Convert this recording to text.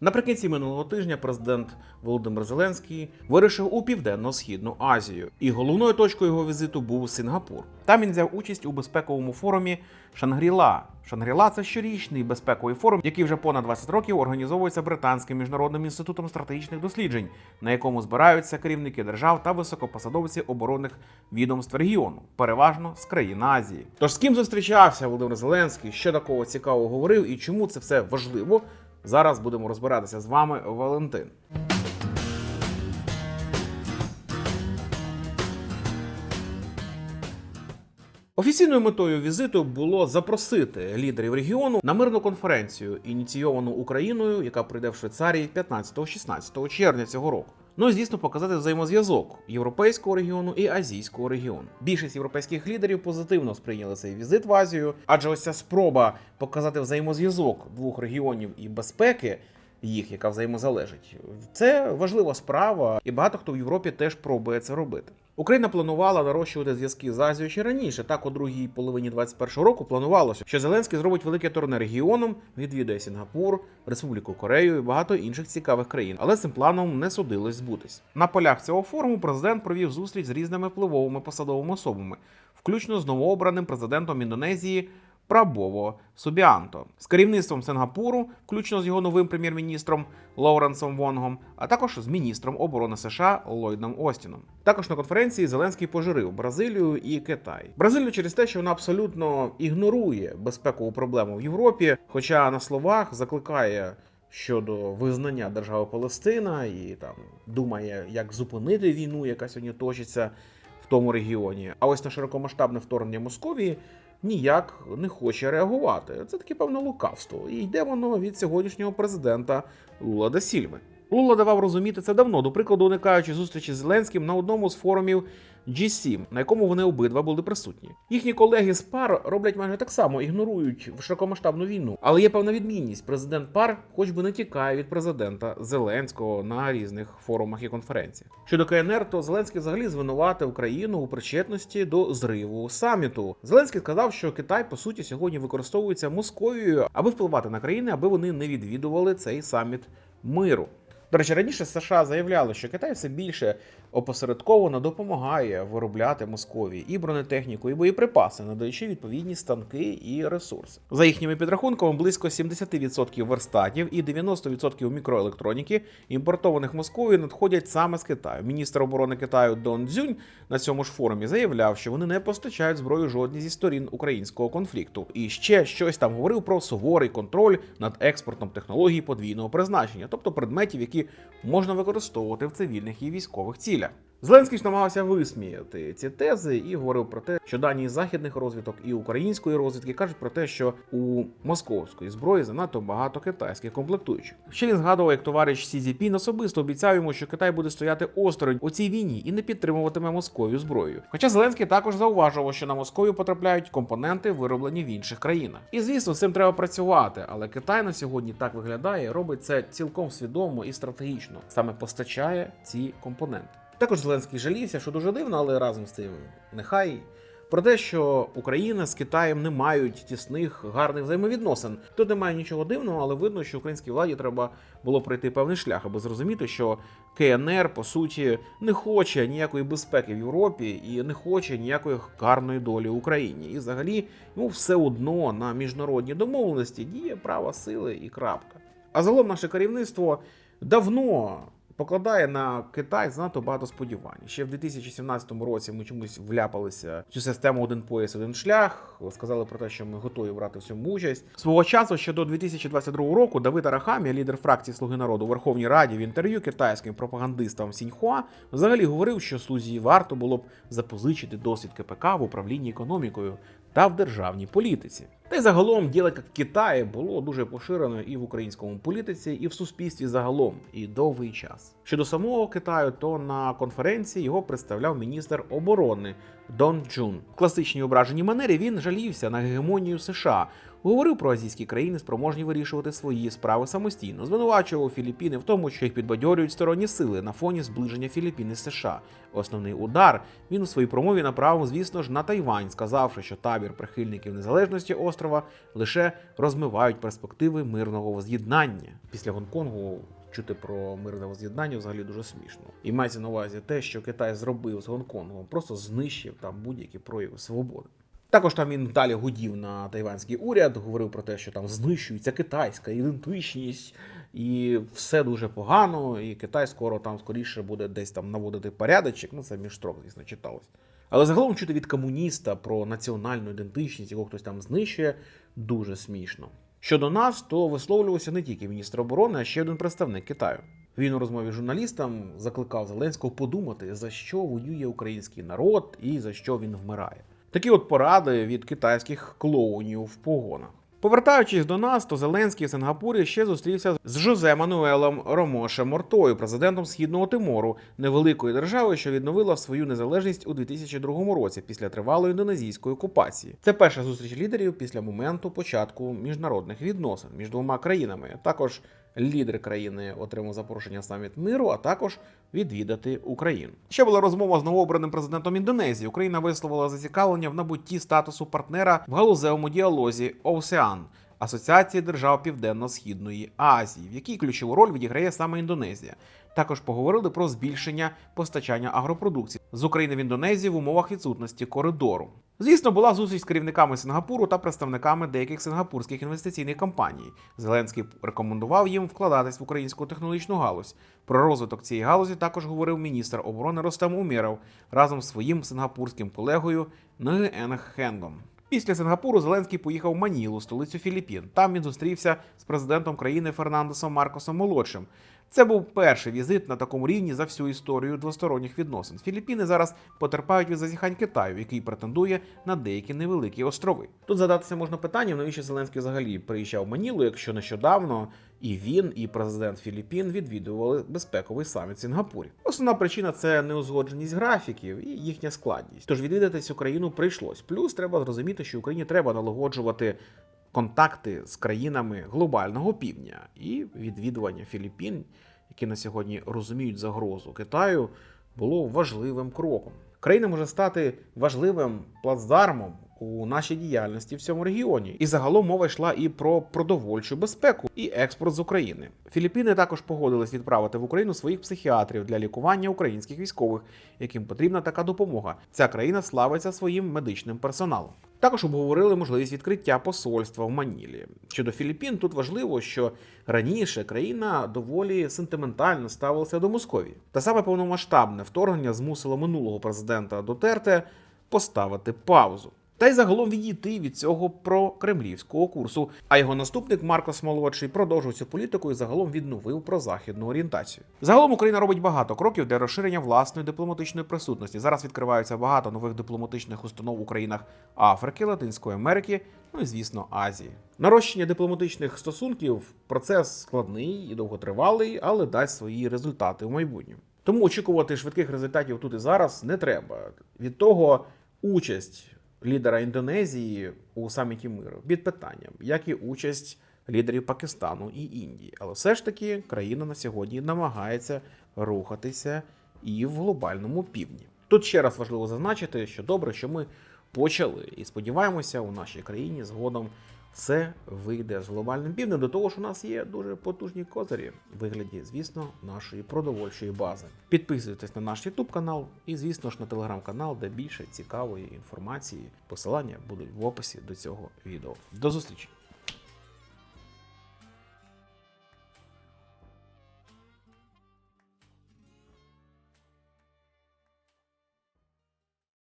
Наприкінці минулого тижня президент Володимир Зеленський вирішив у південно-східну Азію, і головною точкою його візиту був Сингапур. Там він взяв участь у безпековому форумі Шангріла. Шангріла це щорічний безпековий форум, який вже понад 20 років організовується британським міжнародним інститутом стратегічних досліджень, на якому збираються керівники держав та високопосадовці оборонних відомств регіону, переважно з країн Азії. Тож з ким зустрічався Володимир Зеленський, що такого цікавого говорив і чому це все важливо? Зараз будемо розбиратися з вами, Валентин. Офіційною метою візиту було запросити лідерів регіону на мирну конференцію, ініційовану Україною, яка прийде в Швейцарії 15-16 червня цього року. Ну і звісно, показати взаємозв'язок європейського регіону і азійського регіону. Більшість європейських лідерів позитивно сприйняли цей візит в Азію, адже ось ця спроба показати взаємозв'язок двох регіонів і безпеки їх, яка взаємозалежить, це важлива справа, і багато хто в Європі теж пробує це робити. Україна планувала нарощувати зв'язки з Азією ще раніше. Так, у другій половині 21-го року планувалося, що Зеленський зробить велике турне регіоном, відвідає Сінгапур, Республіку Корею і багато інших цікавих країн. Але цим планом не судилось збутись. На полях цього форуму президент провів зустріч з різними впливовими посадовими особами, включно з новообраним президентом Індонезії. Прабово Субіанто з керівництвом Сингапуру, включно з його новим прем'єр-міністром Лоуренсом Вонгом, а також з міністром оборони США Ллойдом Остіном. Також на конференції Зеленський пожурив Бразилію і Китай. Бразилію через те, що вона абсолютно ігнорує безпекову проблему в Європі, хоча на словах закликає. Щодо визнання держави Палестина і там думає, як зупинити війну, яка сьогодні точиться в тому регіоні. А ось на широкомасштабне вторгнення Московії ніяк не хоче реагувати. Це таке певне лукавство. І йде воно від сьогоднішнього президента Лула да Сільви. Лула давав розуміти це давно, до прикладу, уникаючи зустрічі з Зеленським на одному з форумів G7, на якому вони обидва були присутні. Їхні колеги з пар роблять майже так само, ігнорують широкомасштабну війну. Але є певна відмінність. Президент пар, хоч би не тікає від президента Зеленського на різних форумах і конференціях. Щодо КНР, то Зеленський взагалі звинуватив Україну у причетності до зриву саміту. Зеленський сказав, що Китай по суті сьогодні використовується Московією, аби впливати на країни, аби вони не відвідували цей саміт миру. До речі, раніше США заявляли, що Китай все більше опосередковано допомагає виробляти Московії і бронетехніку, і боєприпаси, надаючи відповідні станки і ресурси. За їхніми підрахунками, близько 70% верстатів і 90% мікроелектроніки, імпортованих Московією, надходять саме з Китаю. Міністр оборони Китаю Дон Цзюнь на цьому ж форумі заявляв, що вони не постачають зброю жодній зі сторін українського конфлікту. І ще щось там говорив про суворий контроль над експортом технологій подвійного призначення, тобто предметів, які можна використовувати в цивільних і військових цілях. Зеленський ж намагався висміяти ці тези і говорив про те, що дані західних розвиток і української розвідки кажуть про те, що у московської зброї занадто багато китайських комплектуючих. Ще він згадував, як товариш Сі Цзіпін особисто обіцяв йому, що Китай буде стояти осторонь у цій війні і не підтримуватиме Московію зброєю. Хоча Зеленський також зауважував, що на Московію потрапляють компоненти, вироблені в інших країнах. І звісно, з цим треба працювати, але Китай на сьогодні так виглядає, робить це цілком свідомо і стратегічно, саме постачає ці компоненти. Також Зеленський жалівся, що дуже дивно, але разом з тим нехай. Про те, що Україна з Китаєм не мають тісних гарних взаємовідносин. Тут немає нічого дивного, але видно, що українській владі треба було пройти певний шлях, аби зрозуміти, що КНР по суті не хоче ніякої безпеки в Європі і не хоче ніякої гарної долі Україні. І взагалі йому все одно на міжнародні домовленості діє право сили і крапка. А загалом наше керівництво давно покладає на Китай занадто багато сподівань. Ще в 2017 році ми чомусь вляпалися в цю систему один пояс, один шлях. Сказали про те, що ми готові брати в цьому участь. Свого часу ще до 2022 року Давид Арахамія, лідер фракції Слуги народу у Верховній Раді, в інтерв'ю китайським пропагандистам Сіньхуа взагалі говорив, що слузі варто було б запозичити досвід КПК в управлінні економікою та в державній політиці. Та й загалом діло як в Китаї було дуже поширено і в українському політиці, і в суспільстві загалом, і довгий час. Щодо самого Китаю, то на конференції його представляв міністр оборони Дон Джун. В класичній ображеній манері він жалівся на гегемонію США. Говорив про азійські країни, спроможні вирішувати свої справи самостійно, звинувачував Філіппіни в тому, що їх підбадьорюють сторонні сили на фоні зближення Філіппін із США. Основний удар він у своїй промові направив, звісно ж, на Тайвань, сказавши, що табір прихильників незалежності півострова лише розмивають перспективи мирного воз'єднання. Після Гонконгу чути про мирне воз'єднання взагалі дуже смішно. І мається на увазі те, що Китай зробив з Гонконгом, просто знищив там будь-які прояви свободи. Також там він далі гудів на тайванський уряд, говорив про те, що там знищується китайська ідентичність, і все дуже погано, і Китай скоро там скоріше буде десь там наводити порядочок. Ну це між строк, звісно, читалось. Але загалом чути від комуніста про національну ідентичність, якого хтось там знищує, дуже смішно. Щодо нас, то висловлювався не тільки міністр оборони, а ще один представник Китаю. Він у розмові з журналістам закликав Зеленського подумати, за що воює український народ і за що він вмирає. Такі от поради від китайських клоунів в погонах. Повертаючись до нас, то Зеленський в Сингапурі ще зустрівся з Жозе Мануелом Ромоше Мортою, президентом Східного Тимору, невеликої держави, що відновила свою незалежність у 2002 році після тривалої індонезійської окупації. Це перша зустріч лідерів після моменту початку міжнародних відносин між двома країнами. Також лідер країни отримав запрошення саміт миру, а також відвідати Україну. Ще була розмова з новообраним президентом Індонезії. Україна висловила зацікавлення в набутті статусу партнера в галузевому діалозі ОСЕАН. Асоціації держав Південно-Східної Азії, в якій ключову роль відіграє саме Індонезія. Також поговорили про збільшення постачання агропродукції з України в Індонезію в умовах відсутності коридору. Звісно, була зустріч з керівниками Сингапуру та представниками деяких сингапурських інвестиційних компаній. Зеленський рекомендував їм вкладатись в українську технологічну галузь. Про розвиток цієї галузі також говорив міністр оборони Ростем Умєров разом з своїм сингапурським колегою Нген Хенгом. Після Сингапуру Зеленський поїхав в Манілу, столицю Філіппін. Там він зустрівся з президентом країни Фернандесом Маркосом Молодшим. Це був перший візит на такому рівні за всю історію двосторонніх відносин. Філіппіни зараз потерпають від зазіхань Китаю, який претендує на деякі невеликі острови. Тут задатися можна питанням, навіщо Зеленський взагалі приїжджав в Манілу, якщо нещодавно і він, і президент Філіппін відвідували безпековий саміт в Сінгапурі. Основна причина це неузгодженість графіків і їхня складність. Тож відвідати Україну прийшлось. Плюс треба зрозуміти, що Україні треба налагоджувати контакти з країнами глобального півдня і відвідування Філіппін, які на сьогодні розуміють загрозу Китаю, було важливим кроком. Країна може стати важливим плацдармом у нашій діяльності в цьому регіоні. І загалом мова йшла і про продовольчу безпеку і експорт з України. Філіппіни також погодились відправити в Україну своїх психіатрів для лікування українських військових, яким потрібна така допомога. Ця країна славиться своїм медичним персоналом. Також обговорили можливість відкриття посольства в Манілі. Щодо Філіппін, тут важливо, що раніше країна доволі сентиментально ставилася до Московії. Та саме повномасштабне вторгнення змусило минулого президента Дотерте поставити паузу. Та й загалом відійти від цього прокремлівського курсу. А його наступник Маркос Молодший продовжив цю політику і загалом відновив прозахідну орієнтацію. Загалом Україна робить багато кроків для розширення власної дипломатичної присутності. Зараз відкриваються багато нових дипломатичних установ у країнах Африки, Латинської Америки, ну і звісно Азії. Нарощення дипломатичних стосунків процес складний і довготривалий, але дасть свої результати в майбутньому. Тому очікувати швидких результатів тут і зараз не треба. Від того участь лідера Індонезії у саміті миру під питанням, як і участь лідерів Пакистану і Індії. Але все ж таки країна на сьогодні намагається рухатися і в глобальному півдні. Тут ще раз важливо зазначити, що добре, що ми почали, і сподіваємося, у нашій країні згодом все вийде з глобальним півднем. До того ж, у нас є дуже потужні козирі в вигляді, звісно, нашої продовольчої бази. Підписуйтесь на наш YouTube канал і, звісно ж, на телеграм-канал, де більше цікавої інформації. Посилання будуть в описі до цього відео. До зустрічі!